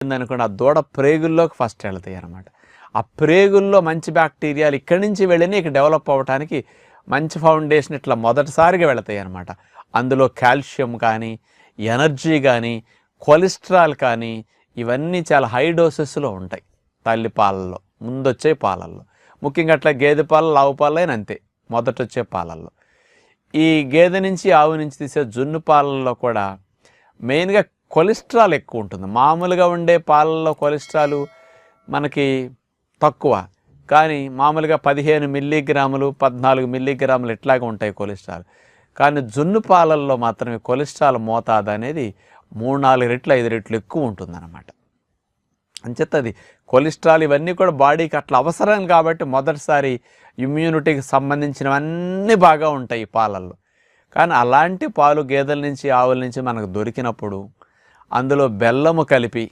అనుకోండి ఆ దూడ ప్రేగుల్లోకి ఫస్ట్ వెళ్తాయి అనమాట ఆ ప్రేగుల్లో మంచి బ్యాక్టీరియాలు ఇక్కడి నుంచి వెళ్ళినా ఇక్కడ డెవలప్ అవ్వడానికి మంచి ఫౌండేషన్ ఇట్లా మొదటిసారిగా వెళతాయి అనమాట అందులో కాల్షియం కానీ ఎనర్జీ కానీ కొలెస్ట్రాల్ కానీ ఇవన్నీ చాలా హై డోసెస్లో ఉంటాయి తల్లి పాలల్లో ముందొచ్చే పాలల్లో. ముఖ్యంగా అట్లా గేదె పాలు ఆవు పాలైన అంతే మొదట వచ్చే పాలల్లో. ఈ గేదె నుంచి ఆవు నుంచి తీసే జున్ను పాలల్లో కూడా మెయిన్గా కొలెస్ట్రాల్ ఎక్కువ ఉంటుంది. మామూలుగా ఉండే పాలల్లో కొలెస్ట్రాల్ మనకి తక్కువ. కానీ మామూలుగా పదిహేను మిల్లీగ్రాములు పద్నాలుగు మిల్లీగ్రాములు ఇట్లాగే ఉంటాయి కొలెస్ట్రాల్. కానీ జున్ను పాలల్లో మాత్రమే కొలెస్ట్రాల్ మోతాదు అనేది మూడు నాలుగు రెట్లు ఐదు రెట్లు ఎక్కువ ఉంటుందన్నమాట. అంచేత అది కొలెస్ట్రాల్ ఇవన్నీ కూడా బాడీకి అట్లా అవసరం కాబట్టి మొదటిసారి ఇమ్యూనిటీకి సంబంధించినవన్నీ బాగా ఉంటాయి పాలల్లో. కానీ అలాంటి పాలు గేదెల నుంచి ఆవుల నుంచి మనకు దొరికినప్పుడు అందులో బెల్లము కలిపి